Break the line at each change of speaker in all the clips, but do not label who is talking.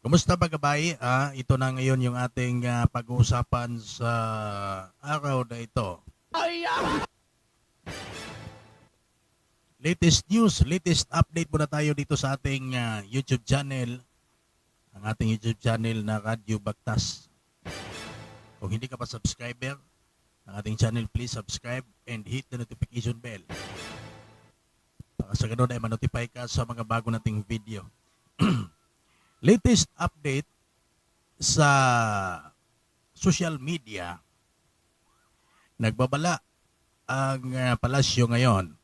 Kumusta ba gabay? Ah, ito na ngayon yung ating ah, pag-uusapan sa araw na ito. Latest news, latest update muna tayo dito sa ating ah, YouTube channel. Ang ating YouTube channel na Radyo Bagtas. Kung hindi ka pa subscriber ng ating channel, please subscribe and hit the notification bell. Para sa ganun ay manotify ka sa mga bago nating video. latest update sa social media nagbabala ang uh, palasyo ngayon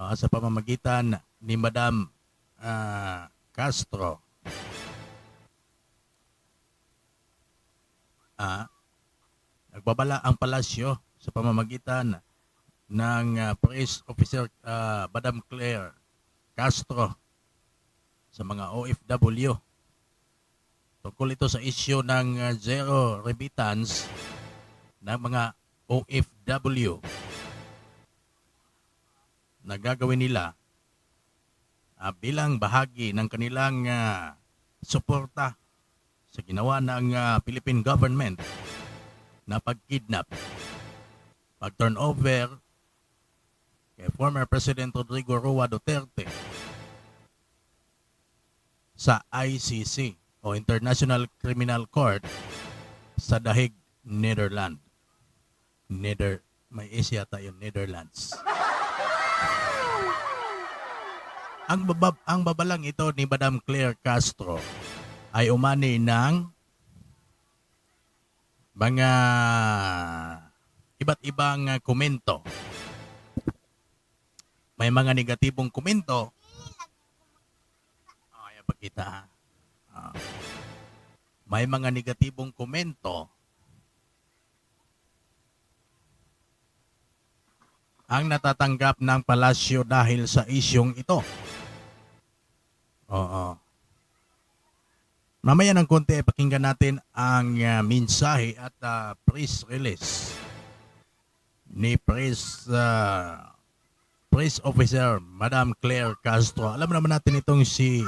ah, sa pamamagitan ni Madam ah, Castro. Ah, nagbabala ang palasyo sa pamamagitan ng ah, press officer ah, Madam Claire Castro sa mga OFW. Tungkol ito sa issue ng uh, zero remittance ng mga OFW na gagawin nila uh, bilang bahagi ng kanilang uh, suporta sa ginawa ng uh, Philippine government na pagkidnap, pag-turnover kay former President Rodrigo Roa Duterte sa ICC o International Criminal Court sa Dahig, Netherlands. Nether, may S yata Netherlands. ang, babab, ang babalang ito ni Madam Claire Castro ay umani ng mga iba't ibang komento. May mga negatibong komento Oh, ayan pakita ha. Ah. may mga negatibong komento ang natatanggap ng palasyo dahil sa isyong ito. Oo. Mamaya ng konti, pakinggan natin ang ah, mensahe at ah, press release ni press ah, press officer Madam Claire Castro. Alam naman natin itong si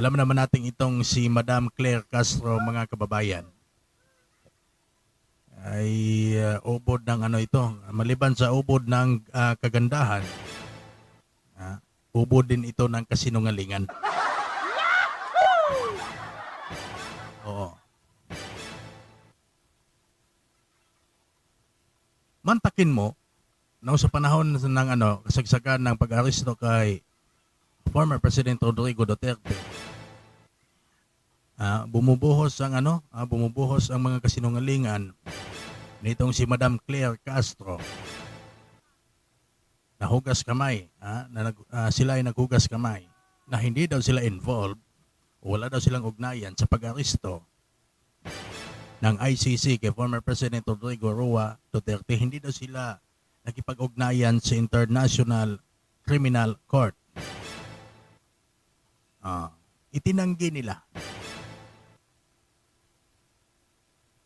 alam naman natin itong si Madam Claire Castro mga kababayan. Ay uh, ubod ng ano ito, maliban sa ubod ng ah, kagandahan. ah, ubod din ito ng kasinungalingan. Oo. Mantakin mo nung sa panahon ng ano, kasagsagan ng pag-aresto kay former President Rodrigo Duterte, ah, bumubuhos ang ano, ah, bumubuhos ang mga kasinungalingan nitong si Madam Claire Castro. Nahugas kamay, ah, na nag, ah, sila ay naghugas kamay na hindi daw sila involved, wala daw silang ugnayan sa pag-aresto ng ICC kay former President Rodrigo Roa Duterte. Hindi daw sila nakipag-ugnayan sa International Criminal Court. Ah, itinanggi nila.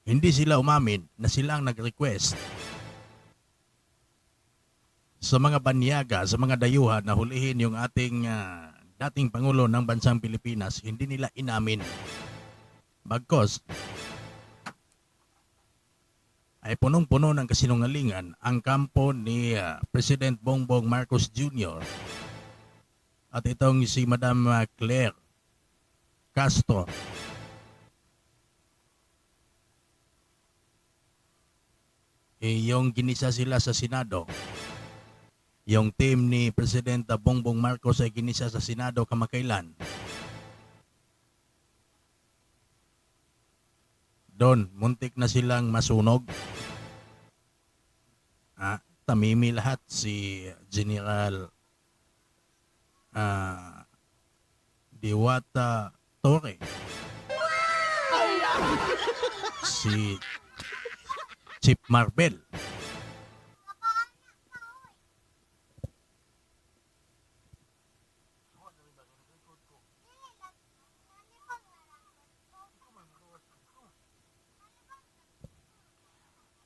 Hindi sila umamin na sila ang nag-request sa mga banyaga, sa mga dayuhan na hulihin yung ating ah, dating Pangulo ng Bansang Pilipinas, hindi nila inamin. Bagkos, ay punong-puno ng kasinungalingan ang kampo ni ah, President Bongbong Marcos Jr. at itong si Madam ah, Claire Castro. Eh, yung ginisa sila sa Senado, yung team ni President Bongbong Marcos ay ginisa sa Senado kamakailan. Doon, muntik na silang masunog. Ah, tamimi lahat si General ah, Diwata Torre. Si Chip Marbel.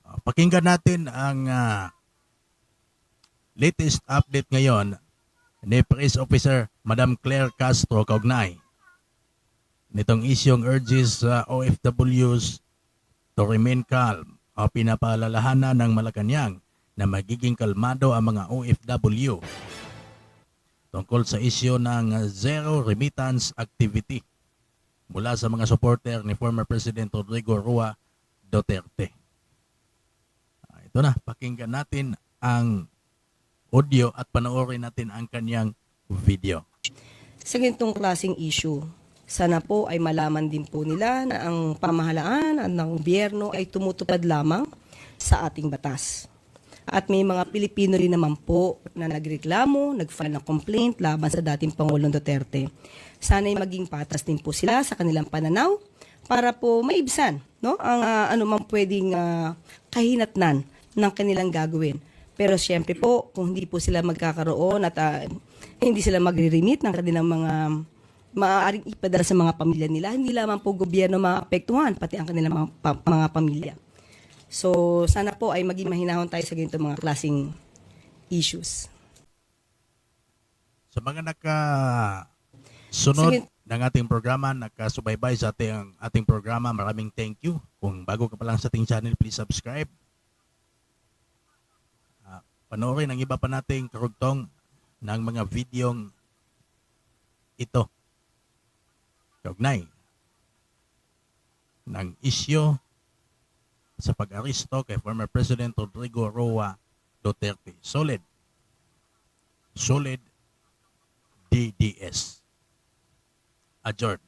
Ah, Pakinggan natin ang ah, latest update ngayon ni Police Officer Madam Claire Castro Kaugnay nitong isyong urges sa OFWs to remain calm o pinapaalalahanan ng Malacanang na magiging kalmado ang mga OFW tungkol sa isyo ng zero remittance activity mula sa mga supporter ni former President Rodrigo Rua Duterte. Ah, Ito na, pakinggan natin ang audio at panoorin natin ang kanyang video.
sa ganitong klaseng issue. Sana po ay malaman din po nila na ang pamahalaan at ng gobyerno ay tumutupad lamang sa ating batas. At may mga Pilipino rin naman po na nagreklamo, nag-file ng complaint laban sa dating Pangulong Duterte. Sana'y maging patas din po sila sa kanilang pananaw para po maibsan no, ang ah, anumang pwedeng ah, kahinatnan ng kanilang gagawin. Pero siyempre po, kung hindi po sila magkakaroon at ah, hindi sila magre-remit ng kanilang mga maaaring ipadala sa mga pamilya nila, hindi lamang po gobyerno maapektuhan, pati ang kanilang mga, pa- mga pamilya. So, sana po ay maging mahinahon tayo sa ganito mga klaseng issues.
Sa mga naka sunod
Sige.
ng ating programa, nakasubaybay sa ating, ating programa, maraming thank you. Kung bago ka pa lang sa ating channel, please subscribe. Ah, panoorin ang iba pa nating karugtong ng mga videong ito. Kaugnay ng isyo sa pag-aristo kay former President Rodrigo Roa Duterte. Solid. Solid DDS. Adjourned.